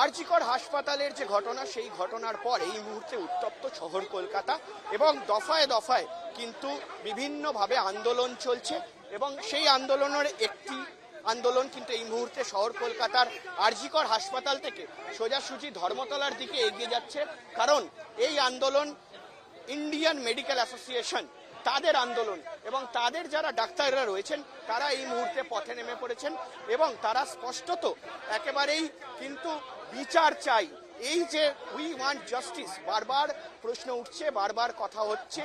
আরজিকর হাসপাতালের যে ঘটনা, সেই ঘটনার পর এই মুহূর্তে উত্তপ্ত শহর কলকাতা এবং দফায় দফায় কিন্তু বিভিন্নভাবে আন্দোলন চলছে এবং সেই আন্দোলনের একটি আন্দোলন কিন্তু এই মুহূর্তে শহর কলকাতার আরজিকর হাসপাতাল থেকে সোজাসুজি ধর্মতলার দিকে এগিয়ে যাচ্ছে। কারণ এই আন্দোলন ইন্ডিয়ান মেডিকেল অ্যাসোসিয়েশন, তাদের আন্দোলন এবং তাদের যারা ডাক্তাররা রয়েছেন, তারা এই মুহূর্তে পথে নেমে পড়েছেন এবং তারা স্পষ্টত একেবারেই কিন্তু বিচার চাই। এই যে উই ওয়ান্ট জাস্টিস বারবার প্রশ্ন উঠছে, বারবার কথা হচ্ছে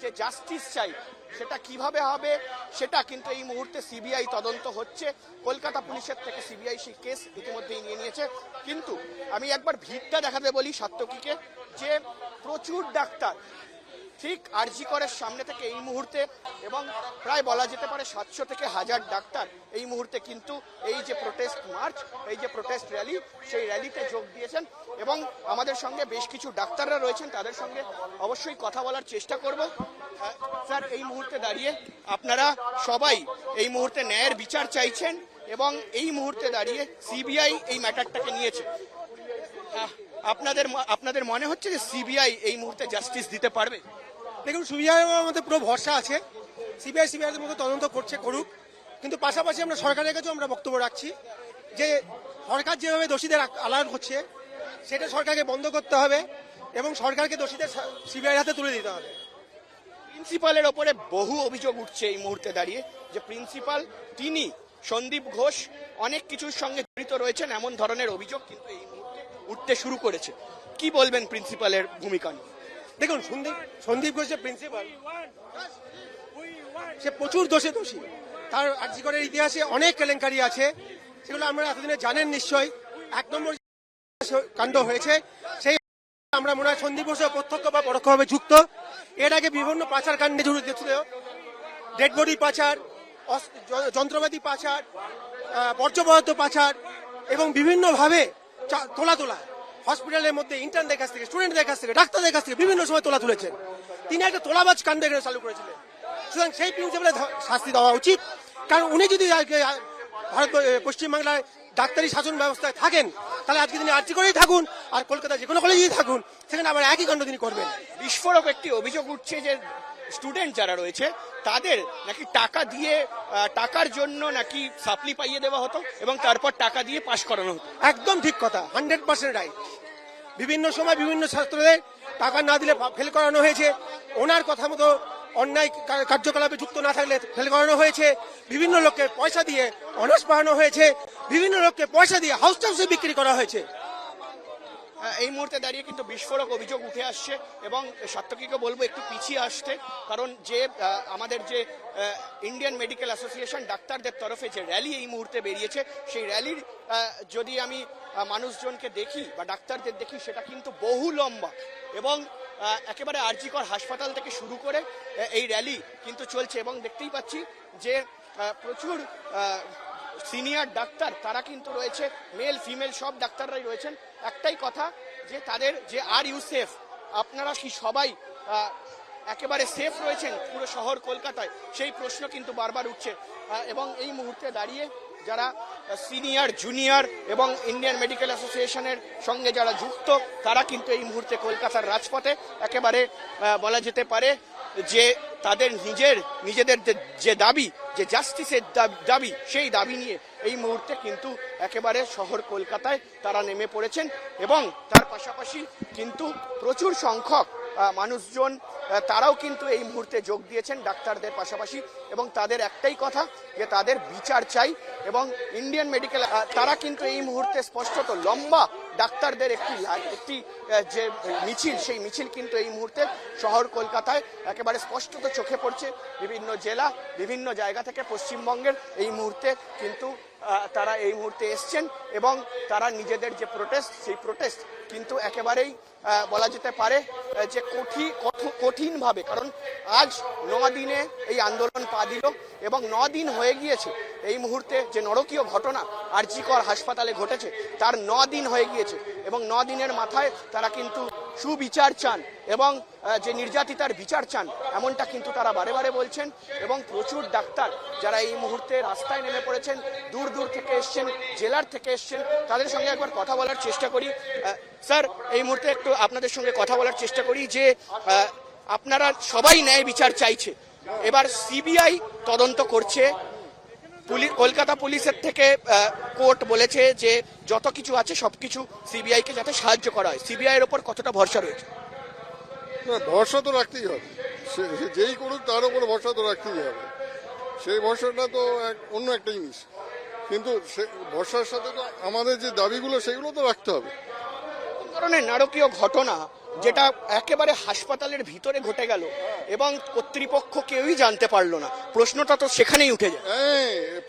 যে জাস্টিস চাই। সেটা কীভাবে হবে? সেটা কিন্তু এই মুহূর্তে সিবিআই তদন্ত হচ্ছে। কলকাতা পুলিশের থেকে সিবিআই সেই কেস ইতিমধ্যেই নিয়ে নিয়েছে। কিন্তু আমি একবার ভিড়টা দেখাতে বলি সাত্তকীকে যে প্রচুর ডাক্তার ঠিক আরজি করের সামনে থেকে এই মুহূর্তে এবং প্রায় বলা যেতে পারে সাতশো থেকে হাজার ডাক্তার এই মুহূর্তে কিন্তু এই যে প্রোটেস্ট মার্চ এই যে প্রোটেস্ট র্যালি সেই র্যালিতে যোগ দিয়েছেন এবং আমাদের সঙ্গে বেশ কিছু ডাক্তাররা রয়েছেন, তাদের সঙ্গে অবশ্যই কথা বলার চেষ্টা করব। স্যার, এই মুহূর্তে দাঁড়িয়ে আপনারা সবাই এই মুহূর্তে ন্যায়ের বিচার চাইছেন এবং এই মুহূর্তে দাঁড়িয়ে সিবিআই এই ম্যাটারটাকে নিয়েছে। আপনাদের আপনাদের মনে হচ্ছে যে সিবিআই এই মুহূর্তে জাস্টিস দিতে পারবে? দেখুন সিবিআই মধ্যে পুরো ভরসা আছে। সিবিআই সিবিআই মতো তদন্ত করছে, করুক। কিন্তু পাশাপাশি আমরা সরকারের কাছেও আমরা বক্তব্য রাখছি যে, সরকার যেভাবে দোষীদের আলাদা হচ্ছে, সেটা সরকারকে বন্ধ করতে হবে এবং সরকারকে দোষীদের সিবিআই হাতে তুলে দিতে হবে। প্রিন্সিপালের ওপরে বহু অভিযোগ উঠছে এই মুহূর্তে দাঁড়িয়ে যে প্রিন্সিপাল, তিনি, সন্দীপ ঘোষ, অনেক কিছুর সঙ্গে জড়িত রয়েছেন এমন ধরনের অভিযোগ কিন্তু এই মুহূর্তে উঠতে শুরু করেছে। কি বলবেন প্রিন্সিপালের ভূমিকা নিয়ে? দেখুন, সন্দীপ সন্দীপ ঘোষ প্রিন্সিপাল সে প্রচুর দোষে দোষী। তার আর্যিকরের ইতিহাসে অনেক কেলেঙ্কারি আছে, সেগুলো আমরা এতদিনে জানেন নিশ্চয়ই। এক নম্বর কাণ্ড হয়েছে, সেই আমরা মনে হয় সন্দীপ ঘোষ প্রত্যক্ষ বা পরোক্ষভাবে যুক্ত। এর আগে বিভিন্ন পাচার কাণ্ডে জড়িত ছিল। ডেড বডি পাচার যন্ত্রপাতি পাচার বর্জ্য পাচার, এবং বিভিন্নভাবে তোলা তোলা হসপিটালের মধ্যে ইন্টার্নদের কাছ থেকে স্টুডেন্টদের কাছ থেকে, ডাক্তারদের কাছ থেকে বিভিন্ন সময় তোলা তুলেছেন। তিনি একটা তোলাবাজ কাণ্ড এখানে চালু করেছিলেন। সুতরাং সেই প্রিন্সিপালের শাস্তি দেওয়া উচিত। কারণ উনি যদি ভারত পশ্চিমবাংলায় ডাক্তারি শাসন ব্যবস্থায় থাকেন, তাহলে আজকে তিনি আর্জি করেই থাকুন, আর কলকাতা যে কোনো কলেজেই থাকুন, সেখানে আবার একই কাণ্ড তিনি করবেন। বিস্ফোরক একটি অভিযোগ উঠছে যে স্টুডেন্ট যারা রয়েছে, তাদের নাকি টাকা দিয়ে টাকার জন্য নাকি সাপ্লি পাইয়ে দেওয়া হতো এবং তারপর টাকা দিয়ে পাশ করানো হতো? একদম ঠিক কথা হান্ড্রেড পার্সেন্ট রাইট বিভিন্ন সময় বিভিন্ন ছাত্রদের টাকা না দিলে ফেল করানো হয়েছে। ওনার কথা মতো অন্যায় কার্যকলাপে যুক্ত না থাকলে ফেল করানো হয়েছে। বিভিন্ন লোককে পয়সা দিয়ে অনার্স পড়ানো হয়েছে। বিভিন্ন লোককে পয়সা দিয়ে হাউস টাউসে বিক্রি করা হয়েছে। এই মুহূর্তে দাঁড়িয়ে কিন্তু বিস্ফোরক অভিযোগ উঠে আসছে এবং সাত্তকীকে বলব একটু পিছিয়ে আসতে, কারণ যে আমাদের যে ইন্ডিয়ান মেডিকেল অ্যাসোসিয়েশন ডাক্তারদের তরফে যে র্যালি এই মুহূর্তে বেরিয়েছে, সেই র্যালির যদি আমি মানুষজনকে দেখি বা ডাক্তারদের দেখি, সেটা কিন্তু বহু লম্বা এবং একেবারে আরজিকর হাসপাতাল থেকে শুরু করে এই র্যালি কিন্তু চলছে এবং দেখতেই পাচ্ছি যে প্রচুর সিনিয়র ডাক্তার তারা কিন্তু রয়েছে, মেল, ফিমেল সব ডাক্তাররাই রয়েছেন। একটাই কথা যে তাদের যে আর ইউ সেফ, আপনারা কি সবাই একেবারে সেফ রয়েছেন পুরো শহর কলকাতায়? সেই প্রশ্ন কিন্তু বারবার উঠছে। এবং এই মুহূর্তে দাঁড়িয়ে যারা সিনিয়র, জুনিয়র এবং ইন্ডিয়ান মেডিকেল অ্যাসোসিয়েশনের সঙ্গে যারা যুক্ত, তারা কিন্তু এই মুহূর্তে কলকাতার রাজপথে একেবারে বলা যেতে পারে যে তাদের নিজের, নিজেদের যে- দাবি, যে জাস্টিসের দাবি সেই দাবি নিয়ে এই মুহূর্তে কিন্তু একেবারে শহর কলকাতায় তারা নেমে পড়েছেন এবং তার পাশাপাশি কিন্তু প্রচুর সংখ্যক মানুষজন তারাও কিন্তু এই মুহূর্তে যোগ দিয়েছেন ডাক্তারদের পাশাপাশি এবং তাদের একটাই কথা যে তাদের বিচার চাই এবং ইন্ডিয়ান মেডিকেল তারা কিন্তু এই মুহূর্তে স্পষ্টত লম্বা ডাক্তারদের একটি একটি যে মিছিল, সেই মিছিল কিন্তু এই মুহূর্তে শহর কলকাতায় একেবারে স্পষ্টত চোখে পড়ছে। বিভিন্ন জেলা, বিভিন্ন জায়গা থেকে পশ্চিমবঙ্গের এই মুহূর্তে কিন্তু তারা এই মুহূর্তে এসছেন এবং তারা নিজেদের যে প্রোটেস্ট সেই প্রোটেস্ট কিন্তু একেবারেই বলা যেতে পারে যে কঠিন কঠিনভাবে। কারণ আজ নয় দিনে এই আন্দোলন পা দিল। এবং ন দিন হয়ে গিয়েছে এই মুহূর্তে যে নরকীয় ঘটনা আরজিকর হাসপাতালে ঘটেছে, তার ন দিন হয়ে গিয়েছে এবং ন দিনের মাথায় তারা কিন্তু সুবিচার চান এবং যে নির্যাতিতার বিচার চান, এমনটা কিন্তু তারা বারে বারে বলছেন এবং প্রচুর ডাক্তার যারা এই মুহূর্তে রাস্তায় নেমে পড়েছেন, দূর দূর থেকে এসছেন, জেলার থেকে এসছেন, তাদের সঙ্গে একবার কথা বলার চেষ্টা করি। স্যার, এই মুহূর্তে একটু আপনাদের সঙ্গে কথা বলার চেষ্টা করি যে আপনারা সবাই ন্যায় বিচার চাইছে। এবার সিবিআই তদন্ত করছে। কলকাতা পুলিশের থেকে কোর্ট বলেছে যে যত কিছু আছে সবকিছু সিবিআই কে যাতে সাহায্য করা হয়। সিবিআই এর ওপর কতটা ভরসা রয়েছে? না ভরসা তো রাখতেই হবে। যেই করুক তার উপর ভরসা তো রাখতেই হবে। সেই ভরসাটা তো অন্য একটা জিনিস। কিন্তু সে ভরসার সাথে তো আমাদের যে দাবিগুলো সেগুলো তো রাখতে হবে। ধরনের নারকীয় ঘটনা যেটা একেবারে হাসপাতালের ভিতরে ঘটে গেল এবং কর্তৃপক্ষ কেউই জানতে পারল না। প্রশ্নটা তো সেখানেই উঠে যায়।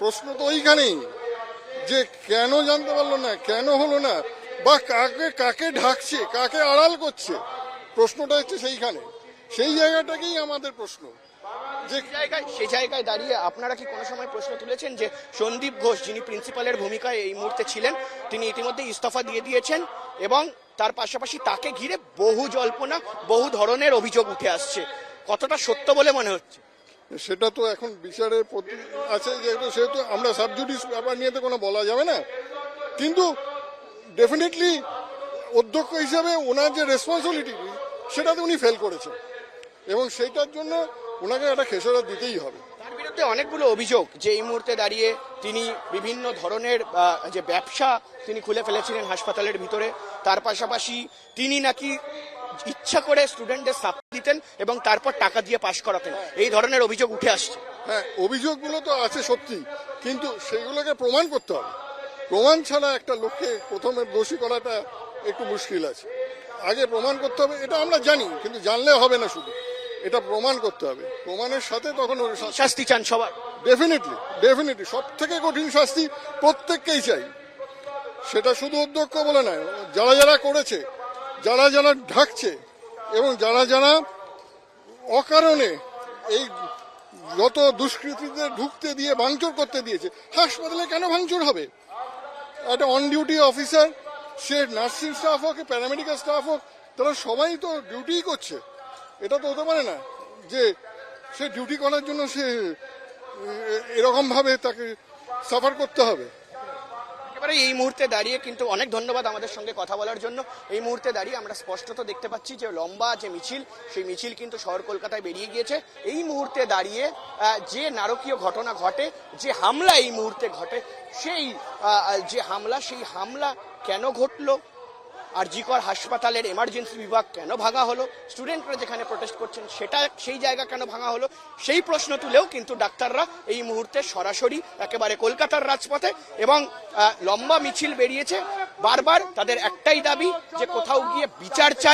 প্রশ্ন তো ওইখানেই যে কেন জানতে পারল না কেন হলো না বা কাকে কাকে ঢাকছে কাকে আড়াল করছে প্রশ্নটা হচ্ছে সেইখানে। সেই জায়গাটাকেই আমাদের প্রশ্ন। যে জায়গায় সেই জায়গায় দাঁড়িয়ে আপনারা কি কোনো সময় প্রশ্ন তুলেছেন যে সন্দীপ ঘোষ যিনি প্রিন্সিপালের ভূমিকায় এই মুহূর্তে ছিলেন তিনি ইতিমধ্যে ইস্তফা দিয়ে দিয়েছেন এবং তার পাশাপাশি তাকে ঘিরে বহু জল্পনা, বহু ধরনের অভিযোগ উঠে আসছে। কতটা সত্য বলে মনে হচ্ছে? সেটা তো এখন বিচারের প্রতি আছে যেহেতু সেহেতু আমরা সাবজুডিস ব্যাপার নিয়ে তো কোনো বলা যাবে না। কিন্তু ডেফিনেটলি অধ্যক্ষ হিসাবে ওনার যে রেসপন্সিবিলিটি সেটাতে উনি ফেল করেছেন। এবং সেইটার জন্য ওনাকে একটা খেসারত দিতেই হবে। বিরুদ্ধে অনেকগুলো অভিযোগ যে এই মুহূর্তে দাঁড়িয়ে তিনি বিভিন্ন ধরনের যে ব্যবসা তিনি খুলে ফেলেছিলেন হাসপাতালের ভিতরে, তার পাশাপাশি তিনি নাকি ইচ্ছা করে স্টুডেন্টদের সাপ দিতেন এবং তারপর টাকা দিয়ে পাশ করাতেন। এই ধরনের অভিযোগ উঠে আসছে। হ্যাঁ অভিযোগগুলো তো আছে সত্যি, কিন্তু সেগুলোকে প্রমাণ করতে হবে। প্রমাণ ছাড়া একটা লোককে প্রথমে দোষী করাটা একটু মুশকিল আছে। আগে প্রমাণ করতে হবে, এটা আমরা জানি, কিন্তু জানলে হবে না শুধু। এটা প্রমাণ করতে হবে। প্রমাণের সাথে তখন শাস্তি। চান সবার ডেফিনেটলি ডেফিনেটলি সব থেকে কঠিন শাস্তি প্রত্যেককেই চাই। সেটা শুধু অধ্যক্ষ বলে নয় যারা যারা করেছে যারা যারা ঢাকছে এবং যারা যারা অকারণে এই যত দুষ্কৃতীদের ঢুকতে দিয়ে ভাঙচুর করতে দিয়েছে হাসপাতালে কেন ভাঙচুর হবে? একটা অন ডিউটি অফিসার সে নার্সিং স্টাফ হোক প্যারামেডিক্যাল স্টাফ হোক তারা সবাই তো ডিউটিই করছে। এটা তো হতে পারে না যে সে ডিউটি করার জন্য সে এরকম ভাবে তাকে সাফার করতে হবে। এই মুহূর্তে দাঁড়িয়ে কিন্তু অনেক ধন্যবাদ আমাদের সঙ্গে কথা বলার জন্য। এই মুহূর্তে দাঁড়িয়ে আমরা স্পষ্টত দেখতে পাচ্ছি যে লম্বা যে মিছিল, সেই মিছিল কিন্তু শহর কলকাতায় বেরিয়ে গিয়েছে। এই মুহূর্তে দাঁড়িয়ে যে নারকীয় ঘটনা ঘটে, যে হামলা এই মুহূর্তে ঘটে, সেই যে হামলা, সেই হামলা কেন ঘটলো? আর জিকর হাসপাতালের এমার্জেন্সি বিভাগ কেন ভাঙা হলো? স্টুডেন্টরা যেখানে প্রোটেস্ট করছেন, সেটা, সেই জায়গা কেন ভাঙা হলো? সেই প্রশ্ন তুলেও কিন্তু ডাক্তাররা এই মুহূর্তে সরাসরি একেবারে কলকাতার রাজপথে এবং লম্বা মিছিল বেরিয়েছে। বারবার তাদের একটাই দাবি যে কোথাও গিয়ে বিচার চাই।